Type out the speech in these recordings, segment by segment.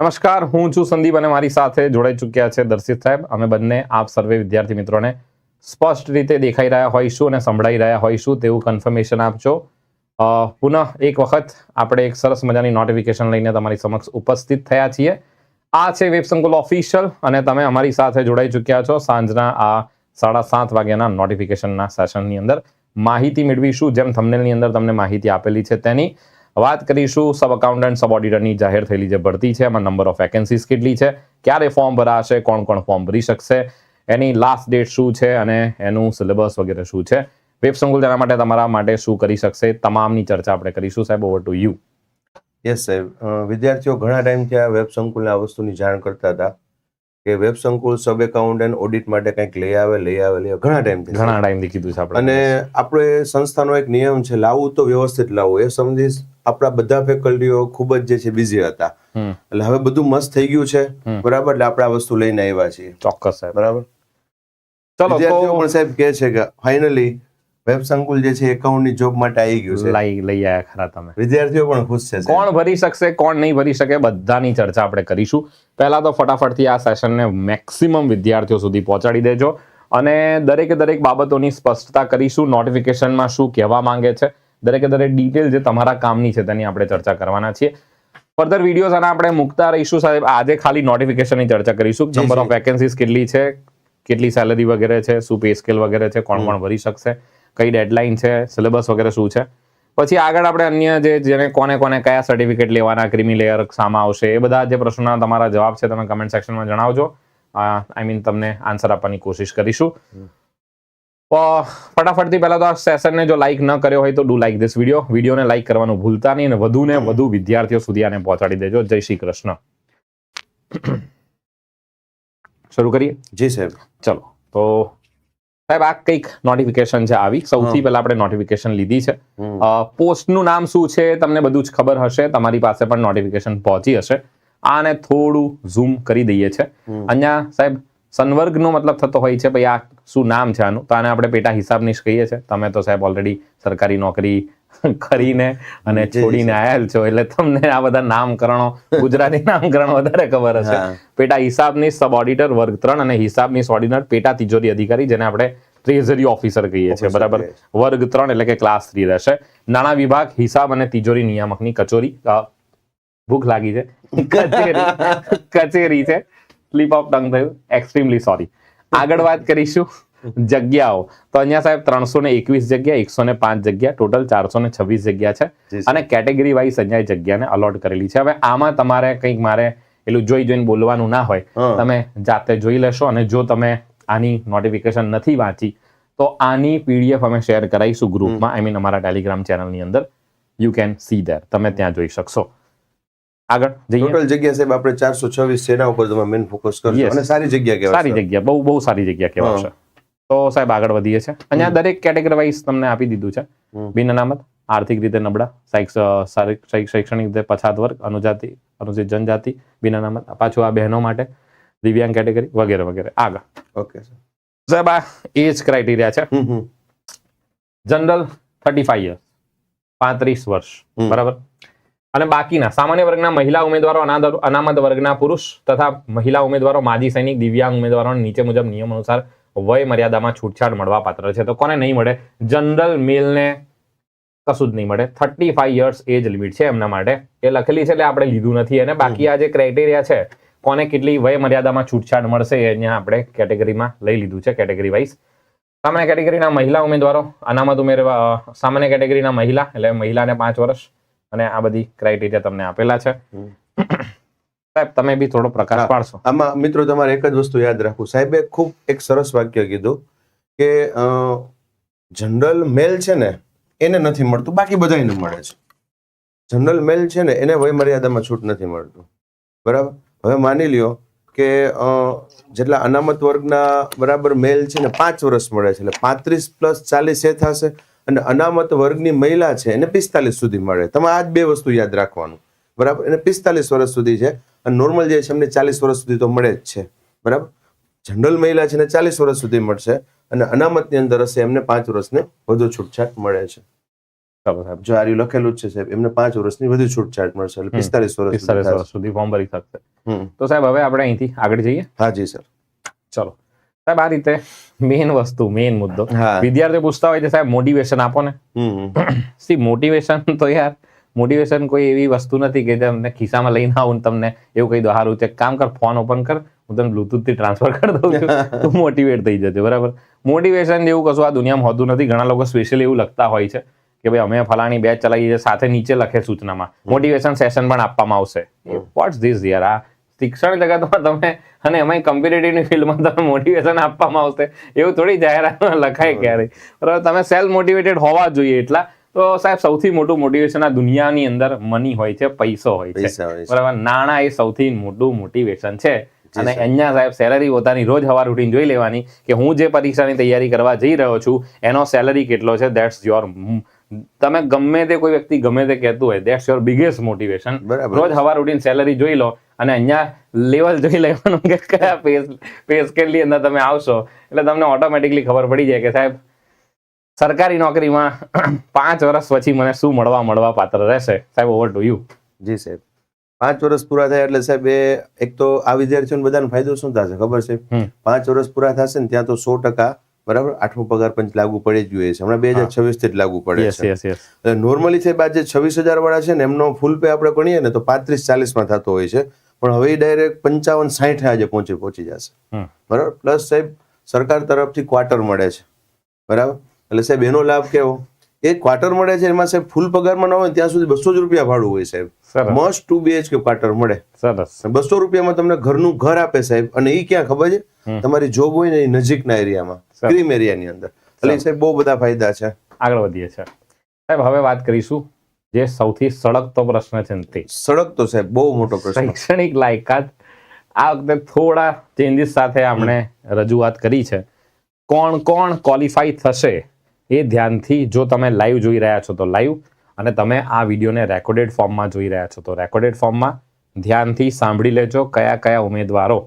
નમસ્કાર, હું છું સંદીપ અને મારી સાથે જોડાઈ ચૂક્યા છે દર્શિત સાહેબ. અમે બંને આપ સર્વે વિદ્યાર્થી મિત્રોને સ્પષ્ટ રીતે દેખાઈ રહ્યા હોઈશું અને સંભળાઈ રહ્યા હોઈશું તેવું કન્ફર્મેશન આપજો. પુનઃ એક વખત આપણે એક સરસ મજાની નોટિફિકેશન લઈને તમારી સમક્ષ ઉપસ્થિત થયા છીએ. આ છે વેબ સંકુલ ઓફિશિયલ અને તમે અમારી સાથે જોડાઈ ચૂક્યા છો સાંજના આ સાડા સાત વાગ્યાના નોટિફિકેશનના સેશનની અંદર. માહિતી મેળવીશું જેમ થંબનેલની અંદર તમને માહિતી આપેલી છે તેની. વાત કરીશું સબ અકાઉન્ટન્ટ સબ ઓડિટરની જાહેર થયેલી જે ભરતી છે એમાં નંબર ઓફ વેકેન્સીઝ કેટલી છે ક્યારે ફોર્મ ભરાશે કોણ કોણ ફોર્મ ભરી શકશે એની લાસ્ટ ડેટ શું છે અને એનું સિલેબસ વગેરે શું છે વેબ સંકુલ તેના માટે તમારા માટે શું કરી શકશે તમામની ચર્ચા આપણે કરીશું. સાહેબ ઓવર ટુ યુ યસ સાહેબ વિદ્યાર્થીઓ ઘણા ટાઈમથી આ વેબ સંકુલના આ વસ્તુની જાણ કરતા હતા કે વેબ સંકુલ સબ એકાઉન્ટન્ટ ઓડિટ માટે કંઈક લઈ આવે લઈ આવે લઈ આવે. ઘણા ટાઈમથી ઘણા ટાઈમથી કીધું છે આપણે. અને આપણે સંસ્થાનો એક નિયમ છે લાવવું તો વ્યવસ્થિત લાવવું એ સમજી આપણા બધા ફેકલ્ટીઓ ખૂબ જ જે છે બિઝી હતા. એટલે હવે બધું મસ્ત થઈ ગયું છે. બરાબર? એટલે આપણે આ વસ્તુ લઈને આવ્યા છીએ. ચોક્કસ સાહેબ. બરાબર? ચલો વિદ્યાર્થીઓ પણ સાહેબ કહે છે કે ફાઇનલી વેબ સંકુલ જે છે એકાઉન્ટની જોબ માટે આવી ગયું છે. લઈ લઈ આવ્યા ખરા તમે. વિદ્યાર્થીઓ પણ ખુશ છે કોણ ભરી શકશે કોણ નહીં ભરી શકે બધાની ચર્ચા આપણે કરીશું. પહેલા તો ફટાફટથી આ સેશનને મેક્સિમમ વિદ્યાર્થીઓ સુધી પહોંચાડી દેજો અને દરેકે દરેક બાબતોની સ્પષ્ટતા કરીશું. નોટિફિકેશનમાં શું કહેવા માંગે છે દરેકે દરેક ડિટેલ જે તમારા કામની છે તેની આપણે ચર્ચા કરવાના છીએ. ફર્ધર વિડીયોઝ અને આપણે મૂકતા રહીશું સાહેબ. આજે ખાલી નોટિફિકેશનની ચર્ચા કરીશું. નંબર ઓફ વેકેન્સીઝ કેટલી છે? કેટલી સેલરી વગેરે છે? શું પે સ્કેલ વગેરે છે? કોણ કોણ ભરી શકશે? કઈ ડેડલાઇન છે? સિલેબસ વગેરે શું છે? પછી આગળ આપણે અન્ય જે જેને કોને કોને કયા સર્ટિફિકેટ લેવાના ક્રિમી લેયર સામા આવશે એ બધા જે પ્રશ્નોના તમારા જવાબ છે તમે કમેન્ટ સેક્શનમાં જણાવજો. આઈ મીન તમને આન્સર આપવાની કોશિશ કરીશું. ફટાફટથી પહેલા તો આ સેશનને જો લાઈક ન કર્યો હોય તો ડુ લાઈક ધીસ વીડિયો વિડીયોને લાઈક કરવાનું ભૂલતા નહીં અને વધુ ને વધુ વિદ્યાર્થીઓ સુધી આને પહોંચાડી દેજો. જય શ્રી કૃષ્ણ. શરૂ કરીએ? જી સાહેબ. ચલો. તો સાહેબ આ કંઈક નોટિફિકેશન છે આવી. સૌથી પહેલા આપણે નોટિફિકેશન લીધી છે. પોસ્ટનું નામ શું છે? તમને બધું જ ખબર હશે. તમારી પાસે પણ નોટિફિકેશન પહોંચી હશે. આને થોડું ઝૂમ કરી દઈએ છે. અહીંયા સાહેબ સંવર્ગનો મતલબ થતો હોય છે ભાઈ આ શું નામ છે આનું? તો આને આપણે પેટા હિસાબનીશ કહીએ છીએ. તમે તો સાહેબ ઓલરેડી સરકારી નોકરી કરીને અને છોડીને આયેલ છો એટલે તમને આ બધા નામકરણો ગુજરાતી નામકરણ વધારે ખબર હશે. પેટા હિસાબની સબ ઓડિટર વર્ગ ત્રણ અને હિસાબની ઓર્ડિનર પેટા તિજોરી અધિકારી જેને આપણે ટ્રેઝરી ઓફિસર કહીએ છીએ. બરાબર? વર્ગ ત્રણ એટલે કે ક્લાસ થ્રી રહેશે. નાણાં વિભાગ હિસાબ અને તિજોરી નિયામકની કચોરી ભૂખ લાગી છે. કચેરી છે. સ્લીપ ઓફ ટંગ થયું. એક્સ્ટ્રીમલી સોરી આગળ વાત કરીશું જગ્યાઓ. તો અહીંયા સાહેબ ત્રણસો ને એકવીસ જગ્યા એકસો ને પાંચ જગ્યા ટોટલ ચારસો ને છવ્વીસ જગ્યા છે. અને કેટેગરી વાઇઝ અહીંયા જગ્યાને અલોટ કરેલી છે. હવે આમાં તમારે કંઈક મારે એટલું જોઈ જોઈને બોલવાનું ના હોય. તમે જાતે જોઈ લેશો અને જો તમે આની નોટિફિકેશન નથી વાંચી તો આની પીડીએફ અમે શેર કરાવીશું ગ્રુપમાં આઈ મીન અમારા ટેલિગ્રામ ચેનલની અંદર. યુ કેન સી ધેર તમે ત્યાં જોઈ શકશો. આગળ જઈએ. ટોટલ જગ્યા સાહેબ આપણે ચારસો છવ્વીસ છે એના ઉપર તમે મેન ફોકસ કરશો. અને સારી જગ્યા કહેવાય સારી જગ્યા બહુ બહુ સારી જગ્યા કહેવાશે. તો સાહેબ આગળ વધીએ છે અહીંયા દરેક કેટેગરી વાઇઝ તમને આપી દીધું છે. બિન અનામત આર્થિક રીતે નબળા શૈક્ષ શૈક્ષણિક રીતે પછાત વર્ગ અનુજાતિ અનુસૂચિત જનજાતિ બિન અનામત પાછું આ બહેનો માટે દિવ્યાંગ કેટેગરી વગેરે વગેરે. આગળ. ઓકે સાહેબ. આ એજ ક્રાઇટેરિયા છે. જનરલ થર્ટી ફાઈવ યર્સ પાંત્રીસ વર્ષ. બરાબર? અને બાકીના સામાન્ય વર્ગના મહિલા ઉમેદવારો અનામત વર્ગના પુરુષ તથા મહિલા ઉમેદવારો, માજી સૈનિક, દિવ્યાંગ ઉમેદવારોને નીચે મુજબ નિયમ અનુસાર વય મર્યાદામાં છૂટછાટ મળવા પાત્ર છે. તો કોને નહીં મળે? જનરલ મેલને કશું જ નહીં મળે. Thirty five years age limit છે એમના માટે. એ લખેલી છે એટલે આપણે લીધું નથી. અને બાકી આ જે ક્રાઇટેરિયા છે, કોને કેટલી વય મર્યાદામાં છૂટછાટ મળશે એ અહીંયા આપણે કેટેગરીમાં લઈ લીધું છે, કેટેગરી વાઇઝ. સામાન્ય કેટેગરીના મહિલા ઉમેદવારો, અનામત ઉમેરવા સામાન્ય કેટેગરીના મહિલા, એટલે મહિલાને પાંચ વર્ષ અને આ બધી ક્રાઇટેરિયા તમને આપેલા છે. સાહેબ તમે બી થોડો પ્રકાશ. પાડશો. આમાં મિત્રો તમારે એક જ વસ્તુ યાદ રાખવું. સાહેબે ખૂબ એક સરસ વાક્ય કીધું કે જનરલ મેલ છે ને એને નથી મળતું બાકી બધાને મળે છે. જનરલ મેલ છે ને એને વય મર્યાદામાં છૂટ નથી મળતું. બરાબર? હવે માની લ્યો કે જેટલા અનામત વર્ગના બરાબર મેલ છે ને પાંચ વર્ષ મળે છે. એટલે પાંત્રીસ પ્લસ ચાલીસ એ થશે. અને અનામત વર્ગની મહિલા છે એને પિસ્તાલીસ સુધી મળે. તમે આ જ બે વસ્તુ યાદ રાખવાનું. બરાબર? એને પિસ્તાલીસ વર્ષ સુધી છે. અને નોર્મલ જે છે એમને ચાલીસ વર્ષ સુધી તો મળે જ છે. બરાબર? જનરલ મહિલા છે એને ચાલીસ વર્ષ સુધી મળશે. અને અનામતની અંદર હશે એમને પાંચ વર્ષને વધુ છૂટછાટ મળે છે. સાહેબ જો આર્યું લખેલું જ છે સાહેબ એમને પાંચ વર્ષની વધુ છૂટછાટ મળશે. એટલે પિસ્તાલીસ વર્ષ પિસ્તાલીસ વર્ષ સુધી ફોર્મ ભરી શકશે. તો સાહેબ હવે આપણે અહીંથી આગળ જઈએ? હા જી સર. ચલો. સાહેબ આ રીતે મેઇન વસ્તુ મેઇન મુદ્દો. વિદ્યાર્થીઓ પૂછતા હોય છે સાહેબ મોટિવેશન આપો ને. સી મોટિવેશન તો યાર મોટિવેશન કોઈ એવી વસ્તુ નથી કે તમને ખિસ્સામાં લઈને આવું તમને એવું કહી દો સારું છે કામ કર ફોન ઓપન કર હું તને બ્લુટૂથથી ટ્રાન્સફર કરી દઉં છું. તું મોટિવેટ થઈ જશે બરાબર? મોટિવેશન જેવું કશું આ દુનિયામાં હોતું નથી. ઘણા લોકો સ્પેશિયલી એવું લખતા હોય છે કે ભાઈ અમે ફલાણી બેચ ચલાવીએ સાથે નીચે લખે સૂચનામાં. મોટિવેશન સેશન પણ આપવામાં આવશે. વોટ્સ ધીસ યાર? આ શિક્ષણ જગતમાં તમે અને એમાં કમ્પિટેટિવની ફિલ્ડમાં તમે મોટિવેશન આપવામાં આવશે. એવું થોડી જાહેરાતમાં લખાય ક્યારેય. બરાબર તમે સેલ્ફ મોટિવેટેડ હોવા જોઈએ એટલા. તો સાહેબ સૌથી મોટું મોટિવેશન આ દુનિયાની અંદર મની હોય છે પૈસો હોય છે. બરાબર નાણાં એ સૌથી મોટું મોટિવેશન છે. અને અહીંયા સાહેબ સેલરી પોતાની રોજ હવાર ઉઠીને જોઈ લેવાની કે હું જે પરીક્ષાની તૈયારી કરવા જઈ રહ્યો છું એનો સેલરી કેટલો છે દેટ્સ યોર તમે ગમે તે કોઈ વ્યક્તિ ગમે તે કહેતું હોય દેટ્સ યોર બિગેસ્ટ મોટિવેશન રોજ હવાર ઉઠીને સેલરી જોઈ લો અને અહીંયા લેવલ જોઈ લેવાનું કે કયા પે પે સ્કેલની અંદર તમે આવશો. એટલે તમને ઓટોમેટિકલી ખબર પડી જાય કે સાહેબ સરકારી નોકરીમાં પાંચ વર્ષ પછી મને શું મળવા મળવા પાત્ર રહેશે? સાહેબ ઓવર ટુ યુ જી સાહેબ. પાંચ વર્ષ પૂરા થાય એટલે સાહેબ એ એક તો આ વિદ્યાર્થીઓને બધાનો ફાયદો શું થશે ખબર છે? પાંચ વર્ષ પૂરા થશે ને ત્યાં તો સો ટકા બરાબર આઠમો પગાર પંચ લાગુ પડે જ જોઈએ છે. હમણાં બે હજાર છવ્વીસથી જ લાગુ પડે છે. નોર્મલી સાહેબ આજે છવ્વીસ હજાર વાળા છે ને એમનો ફૂલ પે આપણે ગણીએ ને તો પાંત્રીસ ચાલીસમાં થતો હોય છે. પણ હવે ડાયરેક્ટ પંચાવન સાહીઠ આજે પહોંચી પહોંચી જશે. બરાબર? પ્લસ સાહેબ સરકાર તરફથી ક્વાર્ટર મળે છે. બરાબર? એટલે સાહેબ એનો લાભ કેવો? એ ક્વાર્ટર મળે છે એમાં સાહેબ ફૂલ પગારમાં ન હોય ત્યાં સુધી બસો જ રૂપિયા ભાડું હોય સાહેબ. મસ્ટ ટુ બીએચકે ક્વાર્ટર મળે. સરસ. બસો રૂપિયામાં તમને ઘરનું ઘર આપે સાહેબ અને એ ક્યાં ખબર છે? તમારી જોબ હોય ને એ નજીકના એરિયામાં. ક્રીમ એરિયાની અંદર. એટલે સાહેબ બહુ બધા ફાયદા છે. આગળ વધીએ છે સાહેબ હવે વાત કરીશું જે સૌથી સળગતો પ્રશ્ન છે તે. સળગતો છે બહુ મોટો પ્રશ્ન. શૈક્ષણિક લાયકાત આ વખતે થોડા ચેન્જીસ સાથે આપણે રજૂઆત કરી છે. કોણ કોણ ક્વોલિફાઈ થશે એ ધ્યાનથી જો તમે લાઈવ જોઈ રહ્યા છો તો લાઈવ અને તમે આ વિડીયોને રેકોર્ડેડ ફોર્મમાં જોઈ રહ્યા છો તો રેકોર્ડેડ ફોર્મમાં ધ્યાનથી સાંભળી લેજો કયા કયા ઉમેદવારો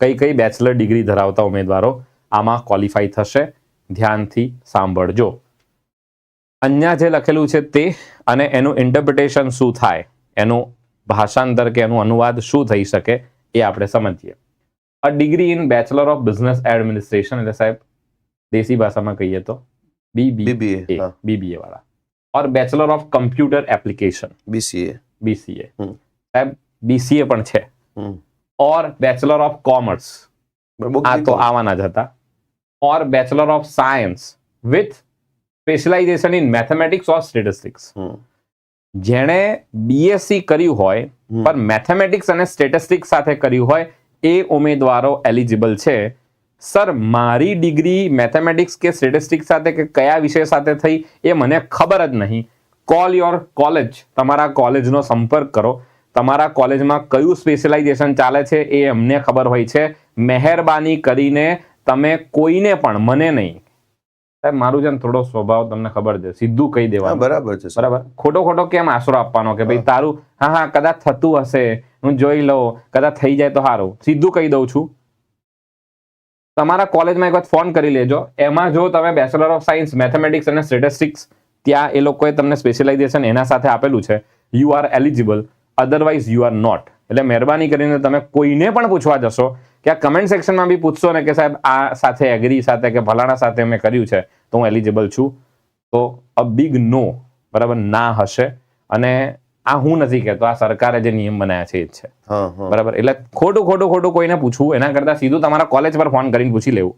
કઈ કઈ બેચલર ડિગ્રી ધરાવતા ઉમેદવારો આમાં ક્વોલિફાઈ થશે. ધ્યાનથી સાંભળજો. અહીંયા જે લખેલું છે તે અને એનું ઇન્ટરપ્રિટેશન શું થાય? એનું ભાષાંતર કે એનું અનુવાદ શું થઈ શકે એ આપણે સમજીએ. A degree in bachelor of business administration એટલે સાહેબ દેશી ભાષામાં કહીએ તો બીબીએ બીબીએ વાળા. Or bachelor of computer application BCA BCA. સાહેબ બીસીએ પણ છે. ઓર બેચલર ઓફ કોમર્સ આ તો આવવાના જ હતા. Or bachelor of science with specialization in mathematics or statistics. જેણે બીએસસી કર્યું હોય પણ મેથેમેટિક્સ અને સ્ટેટિસ્ટિક્સ સાથે કર્યું હોય એ ઉમેદવારો એલિજિબલ છે. સર મારી ડિગ્રી મેથેમેટિક્સ કે સ્ટેટિસ્ટિક્સ સાથે કે કયા વિષય સાથે થઈ એ મને ખબર જ નહીં. કોલ યોર કોલેજ તમારા કોલેજનો સંપર્ક કરો. તમારા કોલેજમાં કયું સ્પેશિયલાઇઝેશન ચાલે છે એ અમને ખબર હોય છે. મહેરબાની કરીને તમે કોઈને પણ મને નહીં સાહેબ મારું છે ને થોડો સ્વભાવ તમને ખબર છે. સીધું કહી દેવાનું. બરાબર છે બરાબર? ખોટો ખોટો કેમ આશરો આપવાનો કે ભાઈ તારું હા હા કદાચ થતું હશે હું જોઈ લઉં કદાચ થઈ જાય તો સારું સીધું કહી દઉં છું. તમારા કોલેજમાં એક વખત ફોન કરી લેજો. એમાં જો તમે બેચલર ઓફ સાયન્સ મેથેમેટિક્સ અને સ્ટેટિસ્ટિક્સ ત્યાં એ લોકોએ તમને સ્પેશિયલાઇઝેશન એના સાથે આપેલું છે. You are eligible otherwise you are not એટલે મહેરબાની કરીને તમે કોઈને પણ પૂછવા જશો. કે આ કમેન્ટ સેક્શનમાં બી પૂછશો ને કે સાહેબ આ સાથે એગ્રી સાથે કે ભલાણા સાથે મેં કર્યું છે તો હું એલિજિબલ છું. તો અ બિગ નો બરાબર ના હશે. અને આ હું નથી કહેતો આ સરકારે જે નિયમ બનાવ્યા છે એ જ છે. બરાબર એટલે ખોટું ખોટું ખોટું કોઈને પૂછવું એના કરતા સીધું તમારા કોલેજ પર ફોન કરીને પૂછી લેવું.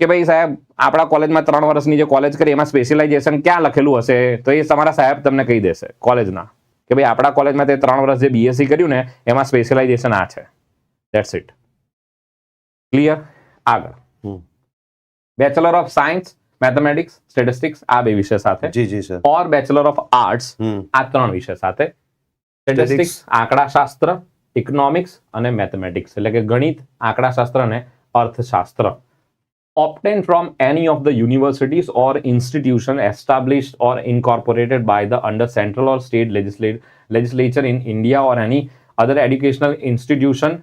કે ભાઈ સાહેબ આપણા કોલેજમાં ત્રણ વર્ષની જે કોલેજ કરી એમાં સ્પેશિયલાઇઝેશન ક્યાં લખેલું હશે? તો એ તમારા સાહેબ તમને કહી દેશે કોલેજના કે ભાઈ આપણા કોલેજમાં તે ત્રણ વર્ષ જે બીએસસી કર્યું ને એમાં સ્પેશિયલાઇઝેશન આ છે. ધેટ્સ ઇટ ક્લિયર આગળ. Bachelor of science mathematics statistics આ બે વિષય સાથે જી જી sir or bachelor of arts આ ત્રણ વિષય સાથે સ્ટેટિસ્ટિક્સ આંકડાશાસ્ત્ર ઇકોનોમિક્સ અને મેથેમેટિક્સ એટલે કે ગણિત આંકડાશાસ્ત્ર અને અર્થશાસ્ત્ર obtained from any of the universities or institution established or incorporated by the under central or state legislate, legislature in India or any other educational institution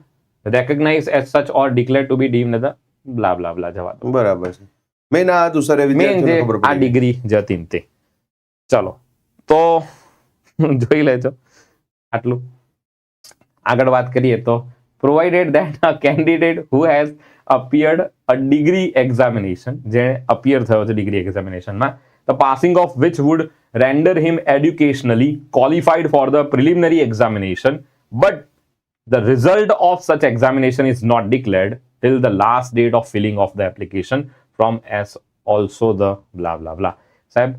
recognized as such or declare to be deemed the blah blah blah blah જવા દો. બરાબર છે. Main આ હતું sir main જે આ. Degree જતી તે. ચલો તો જોઈ લેજો આટલું. આગળ વાત કરીએ તો provided that a candidate who has appeared a degree examination જે અપિયર થયો છે degree એક્ઝામિનેશનમાં the passing of which would render him educationally qualified for the preliminary examination but the result of such examination is not declared till the last date of filling of the application from as also the blah blah blah. સાહેબ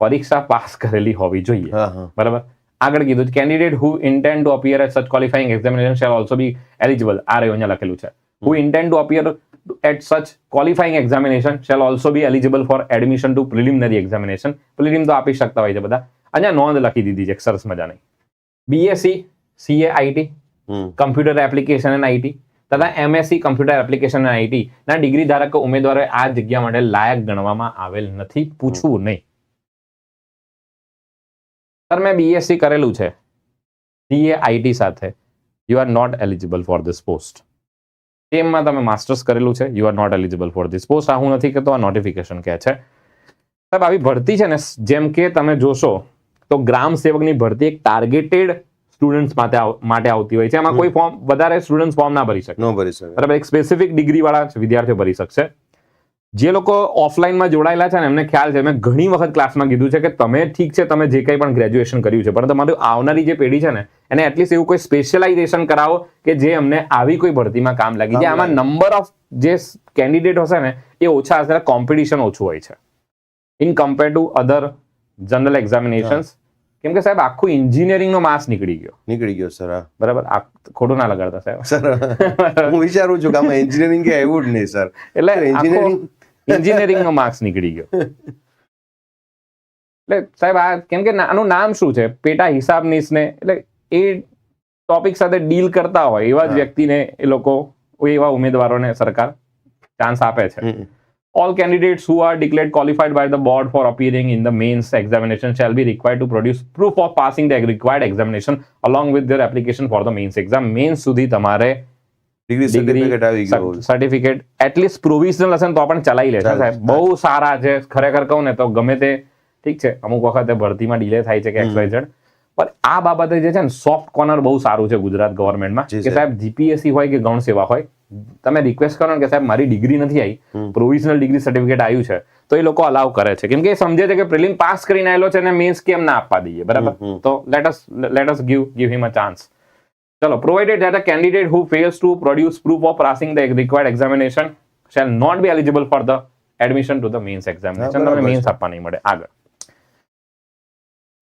પરીક્ષા pass કરેલી હોવી જોઈએ હા હા બરાબર આગળ કીધું candidate who intend to appear at such qualifying examination shall also be eligible આ રહ્યું અહીંયા લખેલું છે who intend to appear at such qualifying examination shall also be eligible for admission to preliminary examination prelim તો આપી શકતા હોય છે બધા અહીંયા નોંધ લખી દીધી છે એક સરસ મજાની BSc CA IT hmm computer application and IT તથા MSc computer application and IT ના ડિગ્રી ધારક ઉમેદવારોએ આ જગ્યા માટે લાયક ગણવામાં આવેલ નથી. પૂછવું નહીં. સર મેં બીએસસી કરેલું છે. સીએ આઈટી સાથે. You are not eligible for this post તેમાં તમે માસ્ટર્સ કરેલું છે. You are not eligible for this post આ હું નથી કહેતો આ નોટિફિકેશન કહે છે. સાહેબ આવી ભરતી છે ને જેમ કે તમે જોશો તો ગ્રામ સેવકની ભરતી એક ટાર્ગેટેડ સ્ટુડન્ટ્સ માટે માટે આવતી હોય છે. એમાં કોઈ ફોર્મ વધારે સ્ટુડન્ટ્સ ફોર્મ ના ભરી શકે. ન ભરી શકે. બરાબર એક સ્પેસિફિક ડિગ્રી વાળા વિદ્યાર્થીઓ ભરી શકશે. જે લોકો ઓફલાઈનમાં જોડાયેલા છે ને એમને ખ્યાલ છે મેં ઘણી વખત ક્લાસમાં કીધું છે કે તમે ઠીક છે તમે જે કંઈ પણ ગ્રેજ્યુએશન કર્યું છે પરંતુ તમારું આવનારી જે પેઢી છે ને એને એટલીસ્ટ એવું કોઈ સ્પેશિયલાઇઝેશન કરાવો કે જે અમને આવી કોઈ ભરતીમાં કામ લાગી જાય. આમાં નંબર ઓફ જે કેન્ડિડેટ હશે ને એ ઓછા હશે કોમ્પિટિશન ઓછું હોય છે. In compare to other general examinations કેમ કે સાહેબ આખું એન્જિનિયરિંગનો માસ નીકળી ગયો. નીકળી ગયો સર બરાબર? આ ખોટું ના લગાડતા સાહેબ. સર હું વિચારું છું કે આમાં એન્જિનિયરિંગ કે આવ્યું જ નહીં સર. એટલે એન્જિનિયરિંગ નો માર્ક્સ નીકળી ગયો. એટલે સાહેબ આ કેમ કે આનું નામ શું છે? પેટા હિસાબનીસ ને એટલે એ ટોપિક સાથે ડીલ કરતા હોય એવા જ વ્યક્તિને એ લોકો એવા ઉમેદવારોને સરકાર ચાન્સ આપે છે. All candidates who are declared qualified by the board for appearing in the mains examination shall be required to produce proof of passing the required examination along with their application for the mains exam mains સુધી તમારે degree certificate આવી ગયું. Certificate at least provisional હશે ને તો પણ ચલાવી લેશે સાહેબ બહુ સારા છે ખરેખર કહું ને તો ગમે તે ઠીક છે અમુક વખતે ભરતીમાં ડીલે થાય છે કે. એક્સવાઇઝેડ પણ આ બાબતે જે છે ને સોફ્ટ કોર્નર બહુ સારું છે ગુજરાત ગવર્મેન્ટમાં કે સાહેબ જીપીએસસી હોય કે ગૌણ સેવા હોય તમે રિક્વેસ્ટ કરો ને કે સાહેબ મારી ડિગ્રી નથી આવી. પ્રોવિઝનલ ડિગ્રી સર્ટિફિકેટ આવ્યું છે. તો એ લોકો અલાવ કરે છે. કેમ કે એ સમજે છે કે પ્રિલિમ પાસ કરીને આવેલો છે અને મેન્સ કેમ ના આપવા દઈએ. બરાબર. તો let us let us give give him a chance ચલો provided that a candidate who fails to produce proof of passing the required examination shall not be eligible for the admission to the mains examination તમને તમે men's આપવા નહીં મળે. આગળ.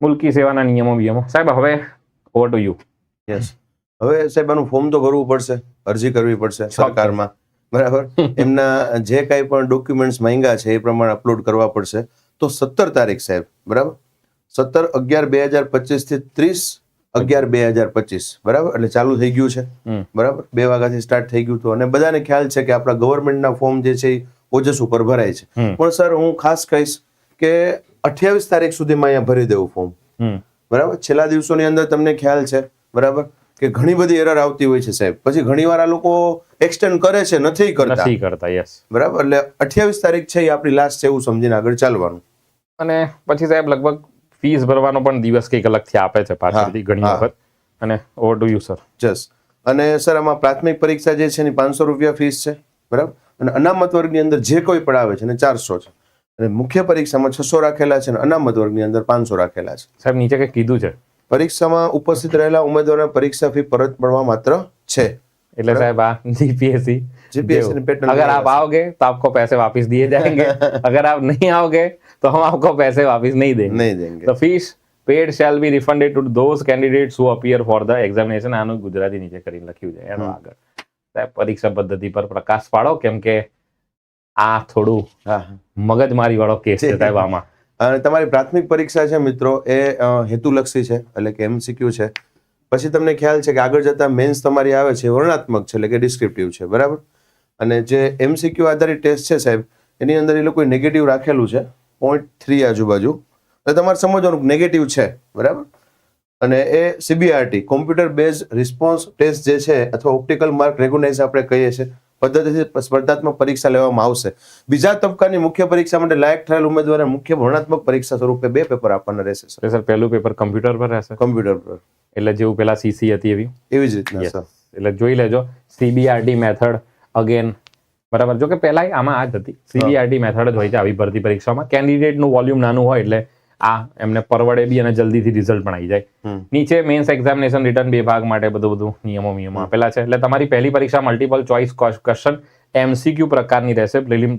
મુલકી સેવાના નિયમો નિયમો સાહેબ હવે ઓવર ટુ યુ યસ હવે સાહેબ આનું ફોર્મ તો ભરવું પડશે. અરજી કરવી પડશે સરકારમાં. બરાબર? એમના જે કાંઈ પણ ડોક્યુમેન્ટ્સ માંગ્યા છે એ પ્રમાણે અપલોડ કરવા પડશે. તો સત્તર તારીખ સાહેબ બરાબર? સત્તર અગિયાર બે હજાર પચીસથી ત્રીસ અગિયાર બે હજાર પચીસ. બરાબર? એટલે ચાલુ થઈ ગયું છે. બરાબર? બે વાગ્યાથી સ્ટાર્ટ થઈ ગયું હતું. અને બધાને ખ્યાલ છે કે આપણા ગવર્મેન્ટના ફોર્મ જે છે એ ઓજસ ઉપર ભરાય છે. પણ સર હું ખાસ કહીશ કે અઠ્યાવીસ તારીખ સુધીમાં અહીંયા ભરી દેવું ફોર્મ બરાબર? છેલ્લા દિવસોની અંદર તમને ખ્યાલ છે. બરાબર? કે ઘણી બધી એરર આવતી હોય છે સાહેબ. પછી ઘણીવાર આ લોકો એક્સટેન્ડ કરે છે નથી કરતા. નથી કરતા યસ બરાબર? એટલે અઠ્યાવીસ તારીખ છે એ આપણી લાસ્ટ છે એવું સમજીને આગળ ચાલવાનું. અને પછી સાહેબ લગભગ ફીસ ભરવાનો પણ દિવસ કંઈક અલગથી આપે છે પાછળથી ઘણી વખત. અને ઓવર ટુ યુ સર જસ અને સર આમાં પ્રાથમિક પરીક્ષા જે છે એની પાંચસો રૂપિયા ફીસ છે બરાબર? અને અનામત વર્ગની અંદર જે કોઈ પણ આવે છે એને ચારસો છે. અને મુખ્ય પરીક્ષામાં છસો રાખેલા છે અને અનામત વર્ગની અંદર પાંચસો રાખેલા છે. સાહેબ નીચે કંઈક કીધું છે. પરીક્ષામાં ઉપસ્થિત રહેલા ઉમેદવારોને પરીક્ષા ફી પરત મળવા માત્ર છે એટલે સાહેબ આ જીપીએસસી GPSC ની pattern अगर नहीं आप है। आओगे तो आपको पैसे वापस दिए जाएंगे अगर आप नहीं आओगे तो हम आपको पैसे वापस नहीं देंगे નહીં દેંગે the fees paid shall be refunded to those candidates who appear for the examination આનું ગુજરાતી નીચે કરીને લખ્યું છે એનો હમ. આગળ સાહેબ પરીક્ષા પદ્ધતિ પર પ્રકાશ પાડો કેમ કે આ થોડું હા મગજમારી વાળો કેસ છે સાહેબ આમાં અને તમારી પ્રાથમિક પરીક્ષા છે મિત્રો, એ હેતુલક્ષી છે, એટલે કે એમસીક્યુ છે. પછી તમને ખ્યાલ છે કે આગળ જતા મેન્સ તમારી આવે છે વર્ણાત્મક છે, એટલે કે ડિસ્ક્રિપ્ટિવ છે, બરાબર? અને જે એમસીક્યુ આધારિત ટેસ્ટ છે સાહેબ, એની અંદર એ લોકોએ નેગેટિવ રાખેલું છે પોઈન્ટ થ્રી આજુબાજુ. એટલે તમારે સમજવાનું નેગેટિવ છે, બરાબર? અને એ CBRT computer base response test જે છે, અથવા ઓપ્ટિકલ માર્ક રેકોગ્નાઇઝ આપણે કહીએ છીએ પદ્ધતિથી સ્પર્ધાત્મક પરીક્ષા લેવામાં આવશે. બીજા તબક્કાની મુખ્ય પરીક્ષા માટે લાયક થયેલ ઉમેદવારે મુખ્ય ભરણાત્મક પરીક્ષા સ્વરૂપે બે પેપર આપવાના રહેશે સર. પહેલું પેપર કમ્પ્યુટર પર રહેશે? કમ્પ્યુટર પર. એટલે જેવું પેલા સીસી હતી એવી? એવી જ રીતના સર. એટલે જોઈ લેજો સીબીઆરટી મેથડ અગેન બરાબર? જો કે પહેલા આમાં આ જ હતી. સીબીઆરટી મેથડ જ હોય છે આવી ભરતી પરીક્ષામાં. કેન્ડિડેટનું વોલ્યુમ નાનું હોય એટલે આ એમને પરવડે બી અને જલ્દીથી રિઝલ્ટ પણ આવી જાય. નીચે મેન્સ એક્ઝામિનેશન રિટર્ન બે ભાગ માટે બધું બધું નિયમો નિયમો આપેલા છે. એટલે તમારી પહેલી પરીક્ષા મલ્ટિપલ ચોઇસ ક્વેશ્ચન એમસીક્યુ પ્રકારની રહેશે.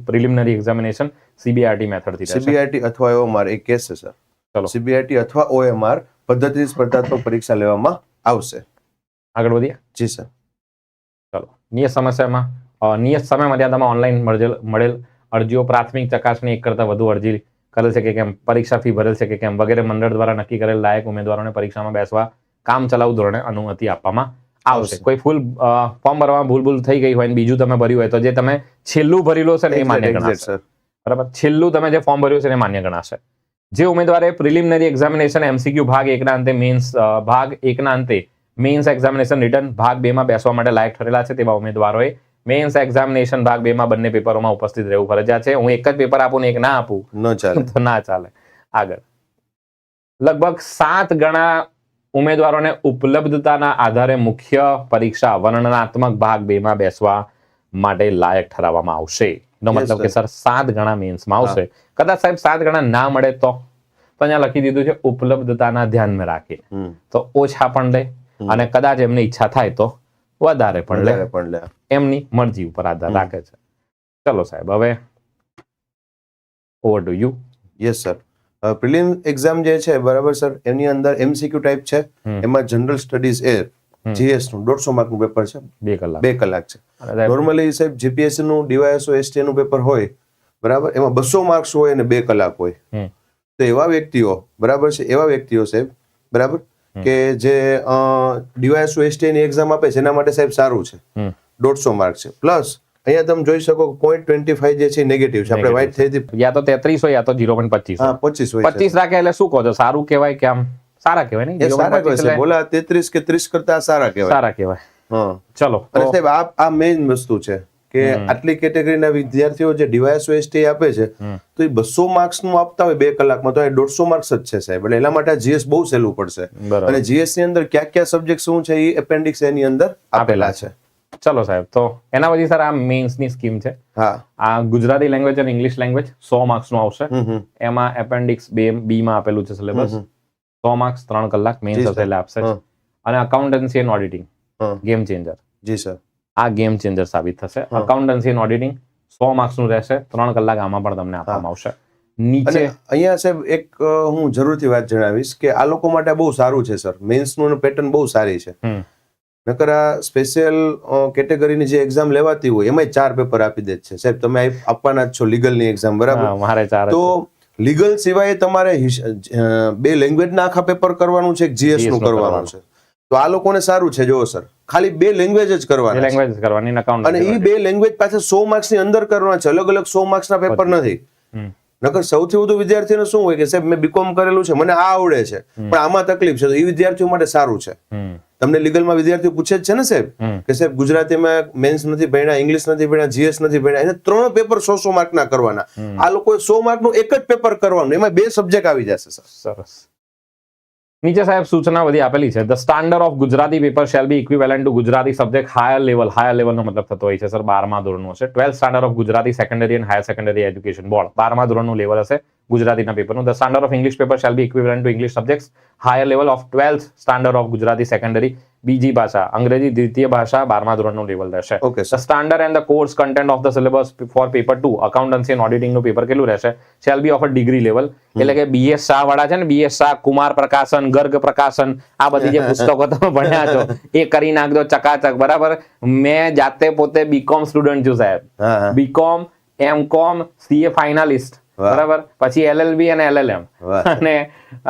પ્રિલિમિનરી એક્ઝામિનેશન સીબીઆરટી મેથડથી થી સીબીઆઈટી અથવા ઓએમઆર એક કેસ છે સર ચલો. સીબીઆઈટી અથવા ઓએમઆર પદ્ધતિ સ્પર્ધાત્મક પરીક્ષા લેવામાં આવશે. આગળ વધીએ? જી સર ચલો. નિયત સમસ્યામાં નિયત સમય મર્યાદામાં ઓનલાઈન મળેલ મળેલ અરજીઓ પ્રાથમિક ચકાસણી એક કરતાં વધુ અરજી કરેલ છે કે કેમ? પરીક્ષા ફી ભરેલ છે કે કેમ? વગેરે મંડળ દ્વારા નક્કી કરેલ લાયક ઉમેદવારોને પરીક્ષામાં બેસવા કામ ચલાવ ધોરણે અનુમતિ આપવામાં આવશે. કોઈ ફૂલ ફોર્મ ભરવામાં ભૂલ ભૂલ થઈ ગઈ હોય બીજું તમે ભર્યું હોય તો જે તમે છેલ્લું ભરેલું છે ને એ માન્ય ગણાશે. બરાબર? છેલ્લું તમે જે ફોર્મ ભર્યું છે એ માન્ય ગણાશે. જે ઉમેદવારે પ્રિલિમિનરી એક્ઝામિનેશન એમસીક્યુ ભાગ એકના અંતે મેન્સ ભાગ એકના અંતે મેન્સ એક્ઝામિનેશન રિટર્ન ભાગ બે માં બેસવા માટે લાયક ઠરેલા છે તેવા ઉમેદવારોએ મેન્સ એક્ઝામિનેશન ભાગ બે માં બંને પેપરોમાં ઉપસ્થિત રહેવું ફરજિયાત છે. હું એક જ પેપર આપું ને એક ના આપું. ન ચાલે. તો ના ચાલે. આગળ. લગભગ સાત ગણા ઉમેદવારોને ઉપલબ્ધતાના આધારે મુખ્ય પરીક્ષા વર્ણનાત્મક ભાગ બે માં બેસવા માટે લાયક ઠરાવવામાં આવશે. એનો મતલબ કે સર સાત ગણા મેન્સમાં આવશે. કદાચ સાહેબ સાત ગણા ના મળે તો? તો અહીંયા લખી દીધું છે ઉપલબ્ધતાના ધ્યાનમાં હમ. તો ઓછા પણ લે. અને કદાચ એમની ઈચ્છા થાય તો વધારે પણ લે. વધારે પણ લે. એમની મરજી ઉપર આધાર. રાખે છે. ચલો સાહેબ હવે over to you yes sir prelim exam જે છે બરાબર સર એની અંદર એમસીક્યુ ટાઈપ છે. એમાં જનરલ સ્ટડીઝ એ જીએસનું દોઢસો માર્કનું પેપર છે. બે કલાક. બે કલાક છે. નોર્મલી સાહેબ. જીપીએસસી નું ડીવાયએસઓ એસટી નું પેપર હોય બરાબર એમાં બસો માર્ક્સ હોય અને બે કલાક હોય. તો એવા વ્યક્તિઓ બરાબર છે એવા વ્યક્તિઓ સાહેબ બરાબર કે જે ડીવાયએસઓ એસટી ની એક્ઝામ આપે છે એના માટે સાહેબ સારું છે. દોઢસો માર્ક છે. પ્લસ અહીંયા તમે જોઈ શકો પોઈન્ટ ટ્વેન્ટી ફાઈવ જે છે નેગેટિવ છે. આપણે વ્હાઇટ થઈ હતી યા તો તેત્રીસ હોય યા તો જીરો પોઈન્ટ પચીસ હા પચીસ હોય પચીસ રાખે એટલે શું કહો છો? સારું કહેવાય કે આમ સારા કહેવાય ને? સારા કહેવાય બોલા તેત્રીસ કે ત્રીસ કરતા સારા કહેવાય. સારા કહેવાય. હા. ચલો અને સાહેબ આ આ મેઇન વસ્તુ છે કે આટલી કેટેગરીના વિદ્યાર્થીઓ જે ડિવાઇસ એસટી આપે છે તો એ બસો માર્ક્સનું આપતા હોય બે કલાકમાં તો એ દોઢસો માર્ક્સ જ છે સાહેબ. એટલે એના માટે જીએસ બહુ સહેલું પડશે. અને જીએસની અંદર ક્યાં ક્યાં સબ્જેક્ટ શું છે એ એપેન્ડિક્સ એની અંદર આપેલા છે. ચલો સાહેબ તો એના પછી સર આ મેન્સની સ્કીમ છે આ ગુજરાતી લેંગ્વેજ અને ઇંગ્લિશ લેંગ્વેજ સો માર્ક્સનું આવશે. એમાં એપેન્ડિક્સ બે બી માં આપેલું છે સિલેબસ સો માર્ક્સ ત્રણ કલાક મેન્સ હશે એટલે આપશે અને accountancy and auditing game changer G sir આ ગેમ ચેન્જર સાબિત થશે. અકાઉન્ટન્સી એન્ડ ઓડિટિંગ સો માર્ક્સનું રહેશે. ત્રણ કલાક આમાં પણ તમને આપવામાં આવશે. નીચે અહીંયા સાહેબ એક હું જરૂરથી વાત જણાવીશ કે આ લોકો માટે બહુ સારું છે સર મેન્સનું પેટર્ન બહુ સારી છે. નકર આ સ્પેશિયલ કેટેગરીની જે એક્ઝામ લેવાતી હોય એમાં ચાર પેપર આપી દે છે. સાહેબ તમે આપવાના જ છો લીગલની એક્ઝામ બરાબર? મારે ચાર તો લીગલ સિવાય તમારે બે લેંગ્વેજના આખા પેપર કરવાનું છે જીએસનું કરવાનું. છે. તો આ લોકોને સારું છે જોવો સર. ખાલી બે લેંગ્વેજ જ કરવાની લેંગ્વેજ કરવાની અને એ બે લેંગ્વેજ પાસે સો માર્ક્સની અંદર કરવાના છે. અલગ અલગ સો માર્ક્સના પેપર નથી. નકર સૌથી વધુ વિદ્યાર્થીને શું હોય કે સાહેબ મેં બીકોમ કરેલું છે મને આ આવડે છે. પણ આમાં તકલીફ છે તો એ વિદ્યાર્થીઓ માટે સારું છે. તમને લીગલમાં વિદ્યાર્થીઓ પૂછે જ છે ને સાહેબ કે સાહેબ ગુજરાતીમાં મેન્સ નથી ભણ્યા ઇંગ્લિશ નથી ભણ્યા જીએસ નથી ભણ્યા એને ત્રણ પેપર સો સો માર્ક ના કરવાના. આ લોકોએ સો માર્કનું એક જ પેપર કરવાનું એમાં બે સબ્જેક્ટ આવી જશે સર. સરસ. નીચે સાહેબ સૂચના બધી આપેલી છે. The standard of Gujarati paper shall be equivalent to Gujarati subject higher level higher લેવલનો મતલબ થતો હોય છે, સર, બારમા ધોરણનો છે. Twelfth standard of Gujarati secondary and higher secondary education board બારમા ધોરણનું લેવલ હશે ગુજરાતીના પેપરનું the standard of English paper shall be equivalent to English subjects higher level of twelfth standard of Gujarati secondary બીજી ભાષા અંગ્રેજી દ્વિતીય ભાષા બારમા ધોરણનું લેવલ રહેશે. Okay The standard and the course content of the syllabus for paper 2 accountancy and auditing નું paper કેટલું રહેશે? Shall be of a degree level. એટલે કે બીએસ શાહ વાળા છે ને બીએસ શાહ કુમાર પ્રકાશન ગર્ગ પ્રકાશન આ બધી જે પુસ્તકો તમે ભણ્યા છો એ કરી નાખજો ચકાચક બરાબર? મેં જાતે પોતે બીકોમ સ્ટુડન્ટ છું સાહેબ. બીકોમ એમ કોમ સીએ ફાઇનાલિસ્ટ. બરાબર? પછી એલએલબી અને એલએલએમ અને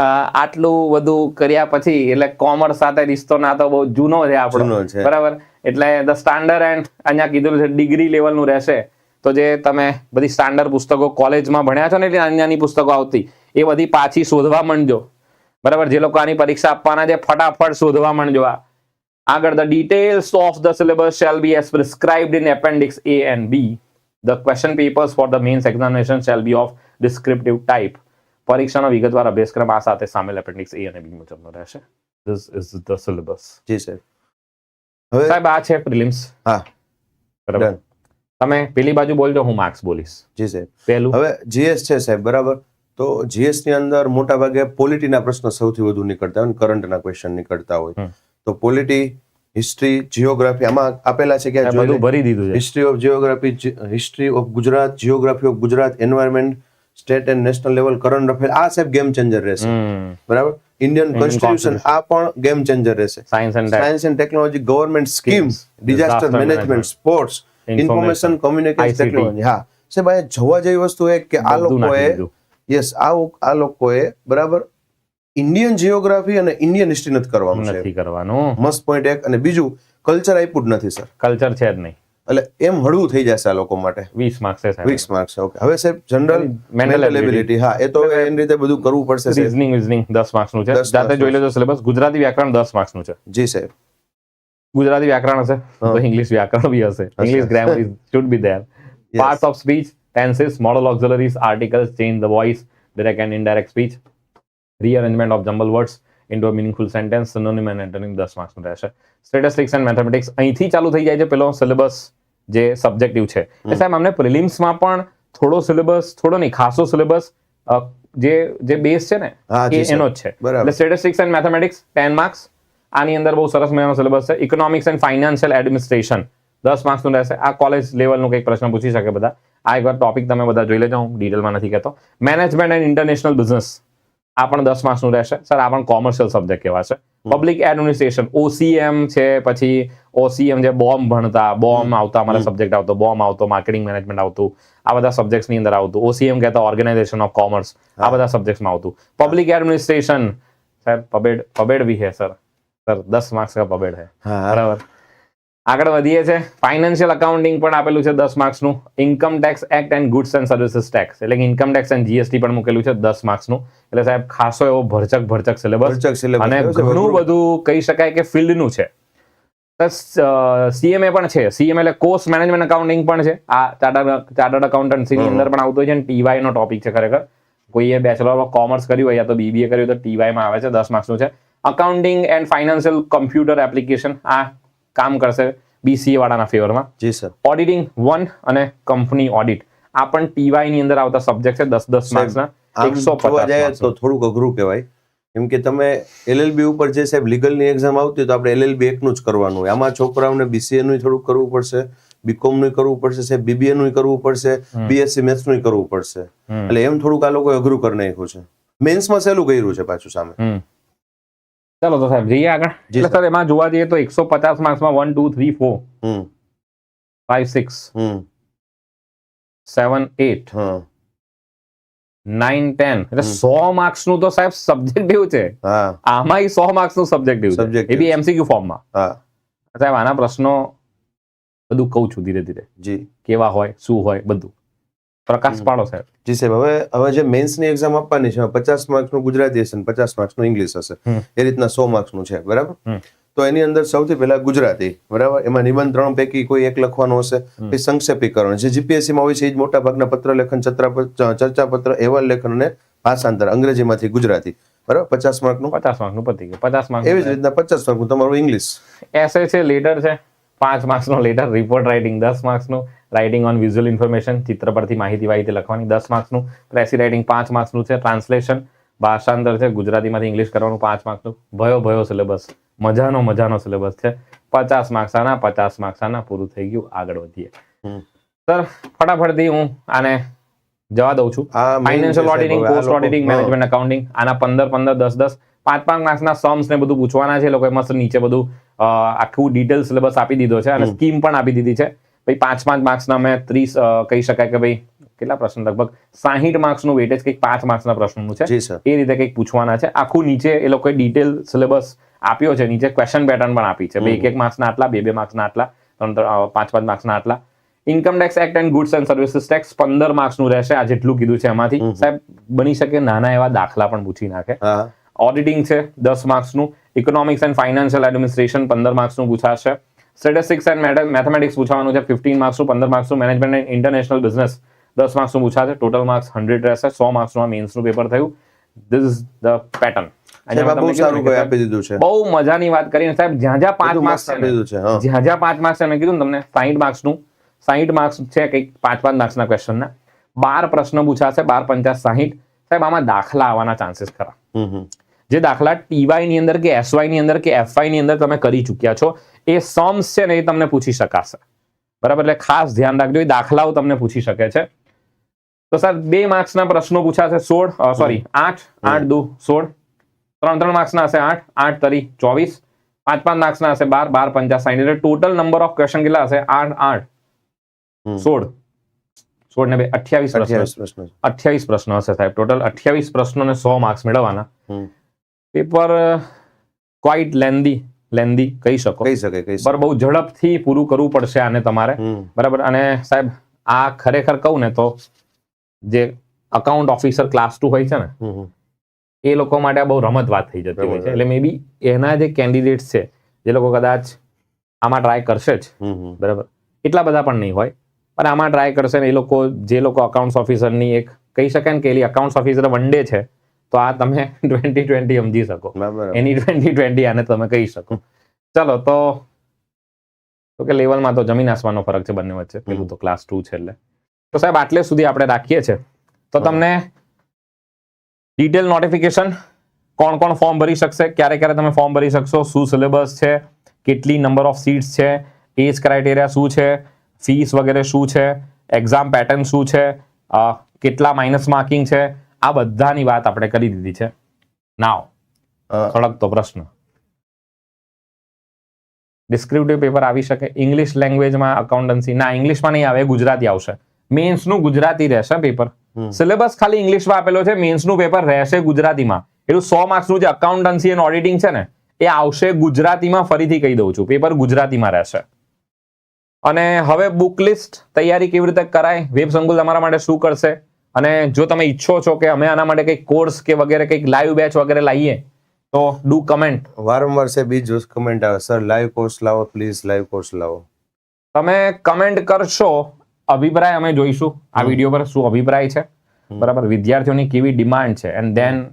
આટલું બધું કર્યા પછી એટલે કોમર્સ સાથે રિશ્તો નાતો બહુ જૂનો છે આપણો. બરાબર? એટલે ધ સ્ટાન્ડર્ડ એન્ડ અહીંયા કીધું છે ડિગ્રી લેવલનું રહેશે. તો જે તમે બધી સ્ટાન્ડર્ડ પુસ્તકો કોલેજમાં ભણ્યા છો ને એટલે નાની પુસ્તકો આવતી એ બધી પાછી શોધવા માંડજો. બરાબર? જે લોકો આની પરીક્ષા આપવાના છે ફટાફટ શોધવા માંડજો આ. આગળ the details of the syllabus shall be as prescribed in appendix A and B. The question papers for the mains examination shall be of descriptive type. પરીક્ષાનો વિગતવાર અભ્યાસક્રમ આ સાથે સામેલ એપેન્ડિક્સ એ અને બી મુજબનો રહેશે. This is the syllabus. જી સાહેબ હવે સાહેબ આ છે પ્રિલિમ્સ હા. બરાબર? તમે પેલી બાજુ બોલજો હું માર્ક્સ બોલીશ. જી સાહેબ પહેલું. હવે જીએસ છે સાહેબ બરાબર? તો જીએસની અંદર મોટા ભાગે પોલિટીના પ્રશ્ન સૌથી વધુ નીકળતા હોય કરંટના ક્વેશ્ચન નીકળતા હોય. તો પોલિટી હિસ્ટ્રી જીઓગ્રાફી આમાં આપેલા છે કે બધું ભરી દીધું છે. History of geography history of Gujarat geography of Gujarat environment state and national level current affair આ સાહેબ ગેમ ચેન્જર રહેશે. બરાબર? ઇન્ડિયન કોન્સ્ટિટ્યુશન આ પણ ગેમ ચેન્જર રહેશે. Science and technology government scheme disaster management sports information communication. Technology હા. સાહેબ અહીંયા જોવા જેવી વસ્તુ એ કે આ લોકોએ યસ આ આ લોકોએ બરાબર ઇન્ડિયન જીઓગ્રાફી અને ઇન્ડિયન હિસ્ટ્રી નથી કરવાનું નથી કરવાનું. મસ્ત પોઈન્ટ એક. અને બીજું કલ્ચર આપ્યું જ નથી સર કલ્ચર છે જ નહીં. એટલે એમ હળવું થઈ જશે આ લોકો માટે. વીસ માર્ક્સ છે વીસ માર્ક્સ ઓકે હવે સાહેબ જનરલ મેન્ટલ એબિલિટી હા એ તો એની રીતે બધું કરવું પડશે. રીઝનિંગ રીઝનિંગ દસ માર્ક્સનું છે. જાતે જોઈ લેજો સિલેબસ ગુજરાતી વ્યાકરણ દસ માર્ક્સનું છે. જી સાહેબ. ગુજરાતી વ્યાકરણ હશે તો ઇંગ્લિશ વ્યાકરણ બી હશે. English grammar should be there. Parts of speech tenses modal auxiliaries articles change the voice direct and indirect speech rearrangement of jumble words into meaningful sentence synonym and antonym દસ માર્ક્સનું રહેશે સ્ટેટિસ્ટિક્સ એન્ડ મેથેમેટિક્સ અહીંથી ચાલુ થઈ જાય છે પેલો syllabus જે સબ્જેક્ટિવ છે. એ સાહેબ અમને પ્રિલિમ્સમાં પણ થોડો સિલેબસ થોડો નહીં ખાસો સિલેબસ જે જે બેઝ છે ને એ એનો જ છે. એટલે statistics and mathematics ten marks આની અંદર બહુ સરસ મજાનો સિલેબસ છે. ઇકોનોમિક્સ એન્ડ ફાઇનાન્શિયલ એડમિનિસ્ટ્રેશન દસ માર્ક્સનું રહેશે. આ કોલેજ લેવલનું કંઈક પ્રશ્ન પૂછી શકે બધા. આ એકવાર ટોપિક તમે બધા જોઈ લેજો હું ડિટેલમાં નથી કહેતો. મેનેજમેન્ટ એન્ડ ઇન્ટરનેશનલ બિઝનેસ આ પણ દસ માર્ક્સનું રહેશે? સર આ પણ કોમર્શિયલ સબ્જેક્ટ કહેવાશે પબ્લિક એડમિનિસ્ટ્રેશન ઓસીએમ છે પછી ઓસીએમ જે બોમ્બ ભણતા બોમ્બ આવતા અમારા સબ્જેક્ટ આવતો બોમ્બ આવતો માર્કેટિંગ મેનેજમેન્ટ આવતું આ બધા સબ્જેક્ટની અંદર આવતું. ઓસીએમ કહેતા ઓર્ગેનાઇઝેશન ઓફ કોમર્સ આ બધા સબ્જેક્ટમાં આવતું. પબ્લિક એડમિનિસ્ટ્રેશન સાહેબ પબેડ પબેડ બી હે સર. સર દસ માર્ક્સ કા પબેડ હે. બરાબર. આગળ વધીએ છે. ફાઇનાન્શિયલ અકાઉન્ટિંગ પણ આપેલું છે દસ માર્ક્સનું. Income tax act and goods and services tax એટલે કે ઇન્કમ ટેક્સ એન્ડ જીએસટી પણ મૂકેલું છે દસ માર્ક્સનું. એટલે સાહેબ ખાસો એવો ભરચક ભરચક સિલેબસ ભરચક અને ઘણું બધું કહી શકાય કે ફિલ્ડનું છે. સીએમએ પણ છે. સીએમ એટલે કોસ્ટ મેનેજમેન્ટ અકાઉન્ટિંગ પણ છે. આ ચાર્ટર્ડ ચાર્ટર્ડ અકાઉન્ટન્સીની અંદર પણ આવતું છે ટીવાય નો ટોપિક છે ખરેખર. કોઈએ બેચલર ઓફ કોમર્સ કર્યું હોય યા તો બીબીએ કર્યું તો ટીવાયમાં આવે છે દસ માર્ક્સનું છે. Accounting and financial computer application આ કામ કરશે બીસીએ વાળાના ફેવરમાં જી સર. ઓડિટિંગ વન અને કંપની ઓડિટ આ પણ ટીવાયની અંદર આવતા સબ્જેક્ટ છે દસ દસ માર્ક્સના એકસો પચાસ તો થોડુંક અઘરું કહેવાય. કેમ કે તમે એલએલબી ઉપર જે સાહેબ લીગલની એક્ઝામ આવતી તો આપણે એલએલબી એકનું જ કરવાનું હોય. આમાં છોકરાઓને બીસીએ નું થોડુંક કરવું પડશે બીકોમનું કરવું પડશે સાહેબ બીબીએ નું કરવું પડશે બીએસસી મેથ્સનું કરવું પડશે. એટલે એમ થોડુંક આ લોકો અઘરું કરી નાખ્યું છે. મેન્સમાં સહેલું કર્યું છે પાછું સામે. ચાલો તો સાહેબ જઈએ આગળ. એટલે સર એમાં જોવા જઈએ તો એકસો પચાસ માર્ક્સમાં one two three four five six seven eight nine ten એટલે સો માર્ક્સનું તો સાહેબ સબ્જેક્ટિવ છે. હા. આમાં સો માર્ક્સનું સબ્જેક્ટિવ છે. Subjective. એ બી છે. એમસીક્યુ ફોર્મમાં સાહેબ આના પ્રશ્નો બધું કહું છું ધીરે ધીરે. જી. કેવા હોય શું હોય બધું. પ્રકાશ પાડો સાહેબ. જી સાહેબ હવે હવે જે મેન્સની એક્ઝામ આપવાની છે પચાસ માર્ક્સનું ગુજરાતી હશે પચાસ માર્ક્સનું ઇંગ્લિશ હશે. એ રીતના સો માર્ક્સનું છે બરાબર? તો એની અંદર સૌથી પહેલા ગુજરાતી બરાબર? એમાં નિબંધ ત્રણ પૈકી કોઈ એક લખવાનું હશે પછી સંક્ષેપીકરણ. જે જીપીએસસી માં હોય છે એ જ મોટા ભાગના પત્ર લેખન ચર્ચાપત્ર અહેવાલ લેખન અને ભાષાંતર અંગ્રેજીમાંથી ગુજરાતી. બરાબર? પચાસ માર્કનું. પચાસ માર્કનું પતી ગયું. પચાસ માર્ક એવી જ રીતના પચાસ માર્કનું તમારું ઇંગ્લિશ. એસે છે લીડર છે પાંચ માર્ક્સનો લેટર રિપોર્ટ રાઇટિંગ દસ માર્ક્સનું. રાઇટિંગ ઓન વિઝ્યુઅલ ઇન્ફોર્મેશન ચિત્ર પરથી માહિતી માહિતી લખવાની દસ માર્ક્સનું પ્રેસી રાઇટિંગ પાંચ માર્ક્સનું છે ટ્રાન્સલેશન ભાષાંતર છે ગુજરાતીમાંથી ઇંગ્લિશ કરવાનું પાંચ માર્ક્સનું ભયો ભયો સિલેબસ મજાનો મજાનો સિલેબસ છે. પચાસ માર્ક્સ આના પચાસ માર્ક્સ આના પૂરું થઈ ગયું આગળ વધીએ. સર ફટાફટથી હું આને જવા દઉં છું. Financial auditing post auditing management accounting આના પંદર પંદર દસ દસ પાંચ પાંચ માર્ક્સના સમ્સ ને બધું પૂછવાના છે. લોકો મસ્ત નીચે બધું આખું ડિટેલ સિલેબસ આપી દીધો છે અને સ્કીમ પણ આપી દીધી છે. ભાઈ પાંચ પાંચ માર્ક્સના મેં ત્રીસ કહી શકાય કે ભાઈ કેટલા પ્રશ્ન? લગભગ સાહીઠ માર્ક્સનું વેટેજ કંઈક પાંચ માર્ક્સના પ્રશ્નનું છે. એ રીતે કંઈક પૂછવાના છે. આખું નીચે એ લોકોએ ડિટેલ સિલેબસ આપ્યો છે. નીચે ક્વેશ્ચન પેટર્ન પણ આપી છે. એક એક માર્ક્સના આટલા બે બે માર્ક્સના આટલા ત્રણ ત્રણ પાંચ પાંચ માર્ક્સના આટલા. Income tax act and goods and services tax પંદર માર્ક્સનું રહેશે. આ જેટલું કીધું છે એમાંથી. સાહેબ બની શકે નાના એવા દાખલા પણ પૂછી નાખે. ઓડિટિંગ છે દસ માર્ક્સનું. ઇકોનોમિક્સ એન્ડ ફાઇનાન્શિયલ એડમિનિસ્ટ્રેશન પંદર માર્ક્સનું પૂછાશે. સ્ટેટિસ્ટિક્સ એન્ડ મેથેમેટિક્સ પૂછવાનું છે. ફિફ્ટીન માર્ક્સનું પંદર માર્ક્સનું મેનેજમેન્ટ એન્ડ ઇન્ટરનેશનલ બિઝનેસ દસ માર્ક્સનું પૂછાશે. ટોટલ માર્ક્સ હંડ્રેડ રહેશે. સો માર્ક્સનું આ મેન્સનું પેપર થયું. ધીસ ઇઝ ધ પેટર્ન બહુ મજાની વાત કરીને સાહેબ જ્યાં જ્યાં પાંચ માર્ક્સ જ્યાં જ્યાં પાંચ માર્ક્સ મેં કીધું તમને સાહીઠ માર્ક્સનું સાહીઠ માર્ક્સ છે કંઈક પાંચ પાંચ માર્ક્સના ક્વેશ્ચનના બાર પ્રશ્ન પૂછાશે બાર પંચાસ સાહીઠ. સાહેબ આમાં દાખલા આવવાના ચાન્સીસ ખરા. જે દાખલા ટીવાયની અંદર કે એસવાયની અંદર કે એફવાયની અંદર તમે કરી ચૂક્યા છો એ સમ્સ છે ને એ તમને પૂછી શકાશે. બરાબર? એટલે ખાસ ધ્યાન રાખજો એ દાખલાઓ તમને પૂછી શકે છે. તો સર બે માર્ક્સના પ્રશ્નો પૂછાશે સોળ સોરી આઠ આઠ દુ સોળ. ત્રણ ત્રણ માર્ક્સના હશે આઠ આઠ તરી ચોવીસ. પાંચ પાંચ માર્ક્સના હશે બાર બાર પંચાસ સાઈઠ. એટલે ટોટલ નંબર ઓફ ક્વેશ્ચન કેટલા હશે? આઠ આઠ. હમ. સોળ. સોળ ને બે અઠ્યાવીસ પ્રશ્નો. અઠ્યાવીસ પ્રશ્નો છે. અઠ્યાવીસ પ્રશ્નો હશે સાહેબ. ટોટલ અઠ્યાવીસ પ્રશ્નોને સો માર્ક્સ મેળવવાના. Hmm. Paper quite lengthy lengthy કહી શકો. કહી શકે કહી શકે પર બહુ ઝડપથી પૂરું કરવું પડશે આને તમારે. બરાબર અને સાહેબ આ ખરેખર કહું ને તો જે અકાઉન્ટ ઓફિસર ક્લાસ ટુ હોય છે ને. એ લોકો માટે આ બહુ રમત વાત થઈ જતી હોય છે. એટલે મે બી એના જે કેન્ડિડેટ્સ છે જે લોકો કદાચ આમાં ટ્રાય કરશે જ. બરાબર એટલા બધા પણ નહીં હોય. પણ આમાં ટ્રાય કરશે ને એ લોકો જે લોકો અકાઉન્ટ્સ ઓફિસરની એક કહી શકાય ને કે એલી અકાઉન્ટ્સ ઓફિસર વન ડે છે તો આ તમે ટ્વેન્ટી ટ્વેન્ટી સમજી શકો. એની ટ્વેન્ટી ટ્વેન્ટી આને તમે કહી શકો. ચલો તો તો કે લેવલમાં તો જમીન આસમાનનો ફરક છે બંને વચ્ચે. પેલું તો ક્લાસ ટુ છે એટલે. તો સાહેબ આટલે સુધી આપણે રાખીએ છીએ તો તમને ડિટેલ નોટિફિકેશન કોણ કોણ ફોર્મ ભરી શકશે ક્યારે ક્યારે તમે ફોર્મ ભરી શકશો શું સિલેબસ છે કેટલી નંબર ઓફ સીટ્સ છે એજ ક્રાઇટેરિયા શું છે ફીસ વગેરે શું છે એક્ઝામ પેટર્ન શું છે કેટલા માઇનસ માર્કિંગ છે આ બધાની વાત આપણે કરી દીધી છે. નાવ સળગતો પ્રશ્ન. ડિસ્ક્રિપ્ટિવ પેપર આવી શકે. ઇંગ્લિશ લેંગ્વેજમાં અકાઉન્ટન્સી ના ઇંગ્લિશમાં નહીં આવે ગુજરાતી આવશે. મેન્સનું ગુજરાતી રહેશે પેપર સિલેબસ ખાલી ઇંગ્લિશમાં આપેલો છે મેન્સનું પેપર રહેશે ગુજરાતીમાં. એટલું સો માર્ક્સનું જે અકાઉન્ટન્સી એન્ડ ઓડિટિંગ છે ને એ આવશે ગુજરાતીમાં ફરીથી કહી દઉં છું. પેપર ગુજરાતીમાં રહેશે. અને હવે બુક લિસ્ટ તૈયારી કેવી રીતે કરાય? વેબ સંકુલ તમારા માટે શું કરશે? અને જો તમે ઈચ્છો છો કે અમે આના માટે કંઈક કોર્સ કે વગેરે કંઈક લાઈવ બેચ વગેરે લાવીએ તો ડુ કમેન્ટ વારંવાર છે બીજ કમેન્ટ આવે. સર લાઈવ કોર્સ લાવો પ્લીઝ લાઈવ કોર્સ લાવો. તમે કમેન્ટ કરશો અભિપ્રાય અમે જોઈશું આ. વીડિયો પર શું અભિપ્રાય છે. બરાબર? વિદ્યાર્થીઓની કેવી ડિમાન્ડ છે? એન્ડ દેન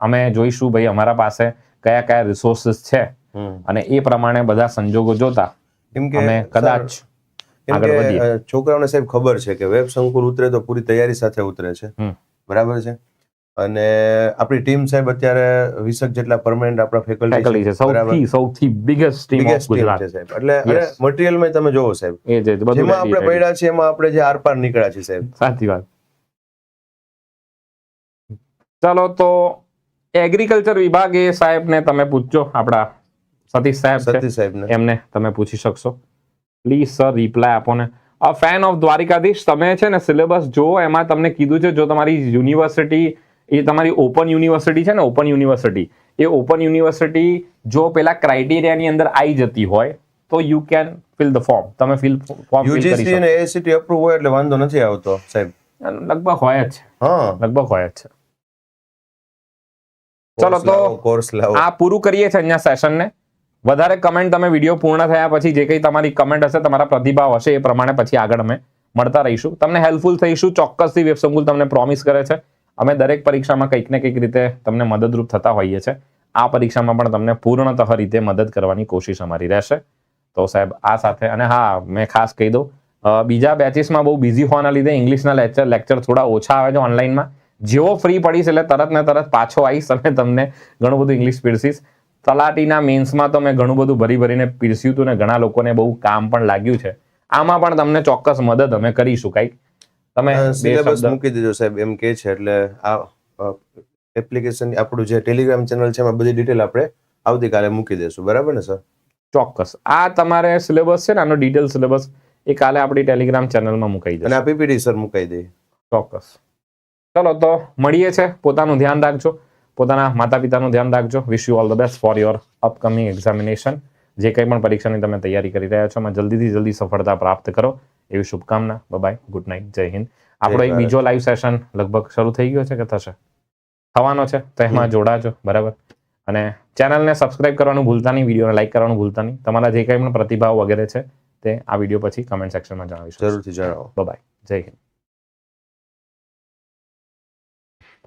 અમે જોઈશું ભાઈ અમારા પાસે કયા કયા રિસોર્સિસ છે. અને એ પ્રમાણે બધા સંજોગો જોતા. કેમ કે અમે કદાચ આગળ વધીએ. છોકરાઓને સાહેબ ખબર છે કે વેબ સંકુલ ઉતરે તો પૂરી તૈયારી સાથે ઉતરે છે. બરાબર છે? અને આપણી ટીમ સાહેબ અત્યારે વીસક જેટલા પરમાનન્ટ આપણા ફેકલ્ટી છે. સૌથી સૌથી બિગેસ્ટ ટીમ ઓફ ગુજરાત છે સાહેબ. એટલે અને. મટીરિયલમાં તમે જોવો સાહેબ. એ જે બધું જેમાં આપણે. પડ્યા છે એમાં આપણે જે આરપાર નીકળ્યા છે સાહેબ. સાચી વાત. ચાલો તો એગ્રીકલ્ચર વિભાગે સાહેબને તમે પૂછજો. આપણા સતીશ સાહેબ સતીશ સાહેબ એમને તમે પૂછી શકશો. પ્લીઝ સર રિપ્લાય આપો ને અ ફેન ઓફ દ્વારિકાધીશ તમે છે ને સિલેબસ જુઓ એમાં તમને કીધું છે જો તમારી યુનિવર્સિટી એ તમારી ઓપન યુનિવર્સિટી છે ને ઓપન યુનિવર્સિટી એ ઓપન યુનિવર્સિટી જો પેલા ક્રાઇટેરિયાની અંદર આવી જતી હોય તો you can fill the form તમે ફિલ ફોર્મ યુજીસી અને એસીટી અપ્રૂવ હોય એટલે વાંધો નથી આવતો સાહેબ. લગભગ હોય જ છે. હા. લગભગ હોય જ છે. ચલો તો કોર્સ લાવો. આ પૂરું કરીએ છીએ અહીંયા સેશનને વધારે કમેન્ટ તમે વીડિયો પૂર્ણ થયા પછી જે કંઈ તમારી કમેન્ટ હશે, તમારા પ્રતિભાવ હશે, એ પ્રમાણે પછી આગળ અમે મળતા રહીશું. તમને હેલ્પફુલ થઈશું, ચોક્કસથી વેબ સંકુલ તમને પ્રોમિસ કરે છે. અમે દરેક પરીક્ષામાં કંઈક ને કંઈક રીતે તમને મદદરૂપ થતા હોઈએ છીએ આ પરીક્ષામાં પણ તમને પૂર્ણતઃ રીતે મદદ કરવાની કોશિશ અમારી રહેશે. તો સાહેબ, આ સાથે, અને હા, મેં ખાસ કહી દઉં બીજા બેચીસમાં બહુ બિઝી હોવાના લીધે ઇંગ્લિશના લેક્ચર લેક્ચર થોડા ઓછા આવે છે ઓનલાઈનમાં જેવો ફ્રી પડીશ એટલે તરત ને તરત પાછો આવીશ અને તમને ઘણું બધું ઇંગ્લિશ પીરસીશ તલાટીના મેન્સમાં તો મેં ઘણું બધું ભરી ભરીને પીરસ્યું હતું ને ઘણા લોકોને બહુ કામ પણ લાગ્યું છે. આમાં પણ તમને ચોક્કસ મદદ અમે કરીશું કંઈક તમે સિલેબસ મૂકી દેજો સાહેબ એમ કે છે એટલે આ એપ્લિકેશન આપણું જે ટેલિગ્રામ ચેનલ છે એમાં બધી ડિટેલ આપણે આવતીકાલે મૂકી દઈશું બરાબર ને સર ચોક્કસ. આ તમારે સિલેબસ છે ને આનો ડિટેલ સિલેબસ એ કાલે આપણી ટેલિગ્રામ ચેનલમાં મુકાઈ અને જશે આ પીપીટી સર મુકાઈ દઈએ ચોક્કસ. ચલો તો મળીએ છે. પોતાનું ધ્યાન રાખજો. પોતાના માતા પિતાનું ધ્યાન રાખજો. Wish you all the best for your upcoming examination જે કંઈ પણ પરીક્ષાની તમે તૈયારી કરી રહ્યા છો એમાં જલ્દીથી જલ્દી સફળતા પ્રાપ્ત કરો. એવી શુભકામના. બાય ગુડ નાઇટ જય હિન્દ. આપણો એક બીજો લાઈવ સેશન લગભગ શરૂ થઈ ગયો છે કે થશે? થવાનો છે તો એમાં જોડાજો. બરાબર? અને ચેનલને સબસ્ક્રાઇબ કરવાનું ભૂલતા નહીં વિડીયોને લાઈક કરવાનું ભૂલતા નહીં. તમારા જે કંઈ પણ પ્રતિભાવ વગેરે છે તે આ વીડિયો પછી કમેન્ટ સેક્શનમાં જણાવીશું. જરૂરથી જણાવો. બાય જય હિન્દ.